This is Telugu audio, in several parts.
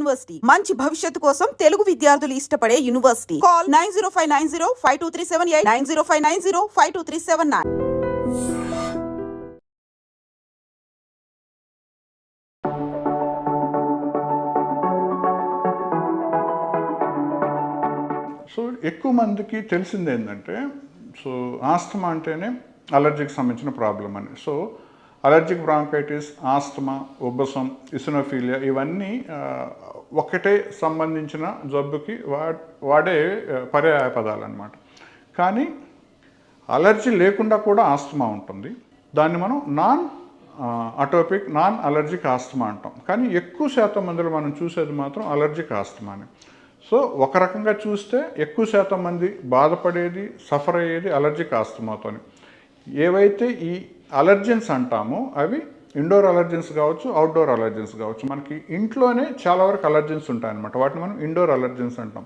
యూనివర్సిటీ. మంచి భవిష్యత్తు కోసం తెలుగు విద్యార్థులు ఇష్టపడే university. Call nine zero five nine zero five two three seven eight nine zero five nine zero five two three seven nine. So ఎక్కువ మందికి తెలిసింది ఏంటంటే సో ఆస్తమా అంటేనే అలర్జీకి సంబంధించిన ప్రాబ్లం అని. సో అలర్జిక్ బ్రాంకైటిస్ ఆస్తమా ఉబ్బసం ఇసినోఫీలియా ఇవన్నీ ఒకటే సంబంధించిన జబ్బుకి వా వాడే పర్యాయ పదాలు అనమాట కానీ అలర్జీ లేకుండా కూడా ఆస్తమా ఉంటుంది. దాన్ని మనం non atopic non allergic asthma అంటాం. కానీ ఎక్కువ శాతం మందిలో మనం చూసేది మాత్రం అలర్జిక్ ఆస్తమాని. సో ఒక రకంగా చూస్తే ఎక్కువ శాతం మంది బాధపడేది సఫర్ అయ్యేది అలర్జిక్ ఆస్తమాతోని. ఏవైతే ఈ అలర్జెన్స్ అంటాము. అవి ఇండోర్ అలర్జెన్స్ కావచ్చు అవుట్డోర్ అలర్జెన్స్ కావచ్చు. మనకి ఇంట్లోనే చాలా వరకు అలర్జెన్స్ ఉంటాయన్నమాట. వాటిని మనం ఇండోర్ అలర్జెన్స్ అంటాం.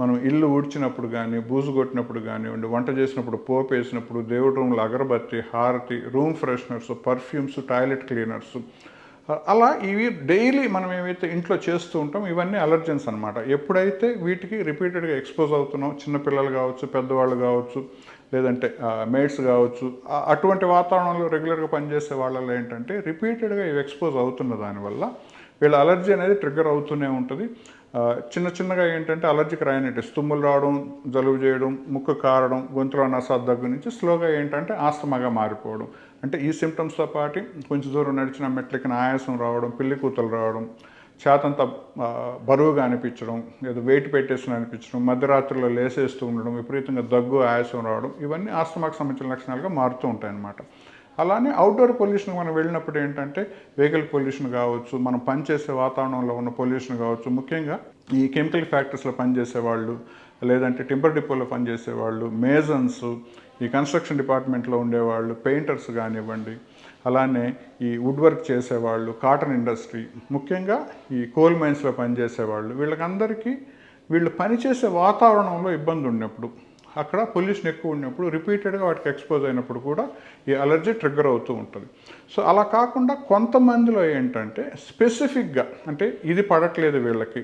మనం ఇల్లు ఊడ్చినప్పుడు కానీ బూజు కొట్టినప్పుడు కానివ్వండి వంట చేసినప్పుడు పోపు వేసినప్పుడు దేవుడి రూమ్లో అగరబత్తి హారతి room fresheners perfumes toilet cleaners. అలా ఇవి డైలీ మనం ఏవైతే ఇంట్లో చేస్తూ ఉంటాం ఇవన్నీ అలర్జెన్స్ అనమాట ఎప్పుడైతే వీటికి రిపీటెడ్గా ఎక్స్పోజ్ అవుతున్నాం చిన్నపిల్లలు కావచ్చు పెద్దవాళ్ళు కావచ్చు లేదంటే మేడ్స్ కావచ్చు అటువంటి వాతావరణంలో రెగ్యులర్గా పనిచేసే వాళ్ళలో ఏంటంటే రిపీటెడ్గా ఇవి ఎక్స్పోజ్ అవుతున్న దానివల్ల వీళ్ళ అలర్జీ అనేది ట్రిగ్గర్ అవుతూనే ఉంటుంది. చిన్న చిన్నగా ఏంటంటే అలర్జీకి రైనైటిస్ తుమ్ములు రావడం జలుబు చేయడం ముక్కు కారడం గొంతులో నసా దగ్గర నుంచి స్లోగా ఏంటంటే ఆస్తమాగా మారిపోవడం. అంటే ఈ సిమ్టమ్స్తో పాటు కొంచెం దూరం నడిచిన మెట్లకి ఆయాసం రావడం పిల్లి కూతలు రావడం చేతంత బరువుగా అనిపించడం ఏదో వెయిట్ పెట్టేసిన అనిపించడం మధ్యరాత్రిలో లేసేస్తూ ఉండడం విపరీతంగా దగ్గు ఆయాసం రావడం ఇవన్నీ ఆస్తమాకు సంబంధించిన లక్షణాలుగా మారుతూ ఉంటాయన్నమాట. అలానే అవుట్డోర్ పొల్యూషన్ మనం వెళ్ళినప్పుడు ఏంటంటే వెహికల్ పొల్యూషన్ కావచ్చు మనం పనిచేసే వాతావరణంలో ఉన్న పొల్యూషన్ కావచ్చు ముఖ్యంగా ఈ కెమికల్ ఫ్యాక్టరీస్లో పనిచేసే వాళ్ళు లేదంటే టింబర్ డిపోలో పనిచేసే వాళ్ళు మేజన్స్ ఈ కన్స్ట్రక్షన్ డిపార్ట్మెంట్లో ఉండేవాళ్ళు పెయింటర్స్ కానివ్వండి అలానే ఈ వుడ్ వర్క్ చేసేవాళ్ళు కాటన్ ఇండస్ట్రీ ముఖ్యంగా ఈ కోల్ మైన్స్లో పనిచేసేవాళ్ళు. వీళ్ళకందరికీ వీళ్ళు పనిచేసే వాతావరణంలో ఇబ్బంది ఉన్నప్పుడు అక్కడ పొల్యూషన్ ఎక్కువ ఉన్నప్పుడు రిపీటెడ్గా వాటికి ఎక్స్పోజ్ అయినప్పుడు కూడా ఈ అలర్జీ ట్రిగ్గర్ అవుతూ ఉంటుంది. సో అలా కాకుండా కొంతమందిలో ఏంటంటే స్పెసిఫిక్గా అంటే ఇది పడట్లేదు వీళ్ళకి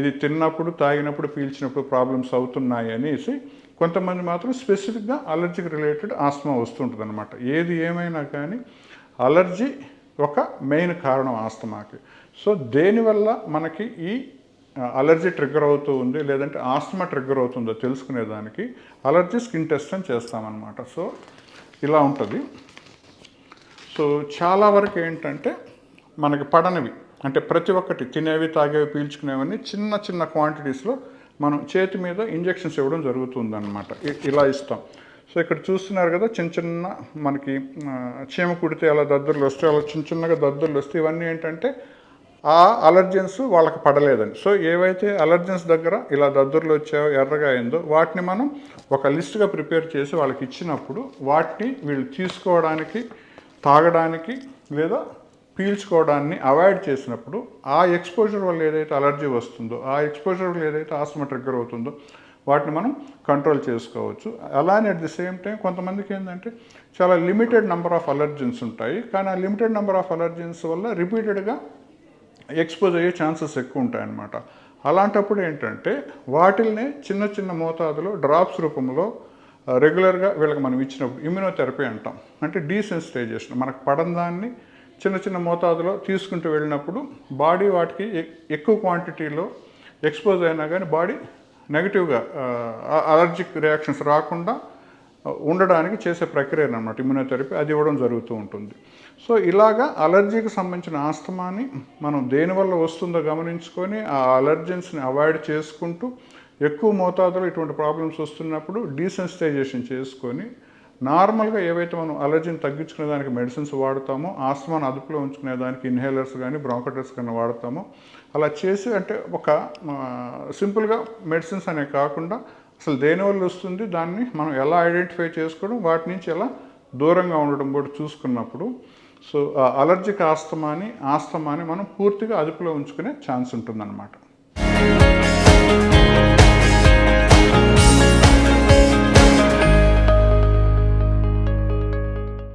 ఇది తిన్నప్పుడు తాగినప్పుడు పీల్చినప్పుడు ప్రాబ్లమ్స్ అవుతున్నాయి అనేసి కొంతమంది మాత్రం స్పెసిఫిక్గా అలర్జీకి రిలేటెడ్ ఆస్మా వస్తుంటుంది అనమాట ఏది ఏమైనా కానీ అలర్జీ ఒక మెయిన్ కారణం ఆస్తమాకి. సో దేనివల్ల మనకి ఈ అలర్జీ ట్రిగ్గర్ అవుతూ ఉంది లేదంటే ఆస్తమా ట్రిగ్గర్ అవుతుందో తెలుసుకునేదానికి అలర్జీ స్కిన్ టెస్ట్ అని చేస్తామన్నమాట. సో ఇలా ఉంటుంది. సో చాలా వరకు ఏంటంటే మనకి పడనివి అంటే ప్రతి ఒక్కటి తినేవి తాగేవి పీల్చుకునేవన్నీ చిన్న చిన్న క్వాంటిటీస్లో మనం చేతి మీద ఇంజెక్షన్స్ ఇవ్వడం జరుగుతుందన్నమాట. ఇలా ఇస్తాం. సో ఇక్కడ చూస్తున్నారు కదా చిన్న చిన్న మనకి చీమ కుడితే అలా దద్దుర్లు వస్తాయి అలా చిన్న చిన్నగా దద్దుర్లు వస్తాయి. ఇవన్నీ ఏంటంటే ఆ అలర్జెన్స్ వాళ్ళకి పడలేదని. సో ఏవైతే అలర్జెన్స్ దగ్గర ఇలా దద్దుర్లు వచ్చాయో ఎర్రగా అయిందో వాటిని మనం ఒక లిస్ట్గా ప్రిపేర్ చేసి వాళ్ళకి ఇచ్చినప్పుడు వాటిని వీళ్ళు తీసుకోవడానికి తాగడానికి లేదా పీల్చుకోవడాన్ని అవాయిడ్ చేసినప్పుడు ఆ ఎక్స్పోజర్ వల్ల ఏదైతే అలర్జీ వస్తుందో ఆ ఎక్స్పోజర్ వల్ల ఏదైతే ఆస్మా ట్రిగ్గర్ అవుతుందో వాటిని మనం కంట్రోల్ చేసుకోవచ్చు. అలానే అట్ ది సేమ్ టైం కొంతమందికి ఏంటంటే చాలా లిమిటెడ్ నెంబర్ ఆఫ్ అలర్జెన్స్ ఉంటాయి. కానీ ఆ లిమిటెడ్ నెంబర్ ఆఫ్ అలర్జెన్స్ వల్ల రిపీటెడ్గా ఎక్స్పోజ్ అయ్యే ఛాన్సెస్ ఎక్కువ ఉంటాయన్నమాట. అలాంటప్పుడు ఏంటంటే వాటిల్ని చిన్న చిన్న మోతాదులో డ్రాప్స్ రూపంలో రెగ్యులర్గా వీళ్ళకి మనం ఇచ్చినప్పుడు ఇమ్యూనోథెరపీ అంటాం. అంటే డీసెన్సిటైజేషన్. మనకు పడని దాన్ని చిన్న చిన్న మోతాదులో తీసుకుంటూ వెళ్ళినప్పుడు బాడీ వాటికి ఎక్కువ క్వాంటిటీలో ఎక్స్పోజ్ అయినా కానీ బాడీ నెగిటివ్గా అలర్జిక్ రియాక్షన్స్ రాకుండా ఉండడానికి చేసే ప్రక్రియ అనమాట ఇమ్యునోథెరపీ. అది ఇవ్వడం జరుగుతూ ఉంటుంది. సో ఇలాగా అలర్జీకి సంబంధించిన ఆస్తమాని మనం దేనివల్ల వస్తుందో గమనించుకొని ఆ అలర్జెన్స్ని అవాయిడ్ చేసుకుంటూ ఎక్కువ మోతాదులో ఇటువంటి ప్రాబ్లమ్స్ వస్తున్నప్పుడు డీసెన్సిటైజేషన్ చేసుకొని నార్మల్గా ఏవైతే మనం అలర్జీని తగ్గించుకునే దానికి మెడిసిన్స్ వాడతామో ఆస్తమాను అదుపులో ఉంచుకునే దానికి ఇన్హేలర్స్ కానీ బ్రాంకటర్స్ కానీ వాడతామో అలా చేసి అంటే ఒక సింపుల్గా మెడిసిన్స్ అనే కాకుండా అసలు దేనివల్ల వస్తుంది దాన్ని మనం ఎలా ఐడెంటిఫై చేసుకోవడం వాటి నుంచి ఎలా దూరంగా ఉండడం కూడా చూసుకున్నప్పుడు సో ఆ అలర్జిక్ ఆస్తమాని ఆస్తమాని మనం పూర్తిగా అదుపులో ఉంచుకునే ఛాన్స్ ఉంటుందన్నమాట.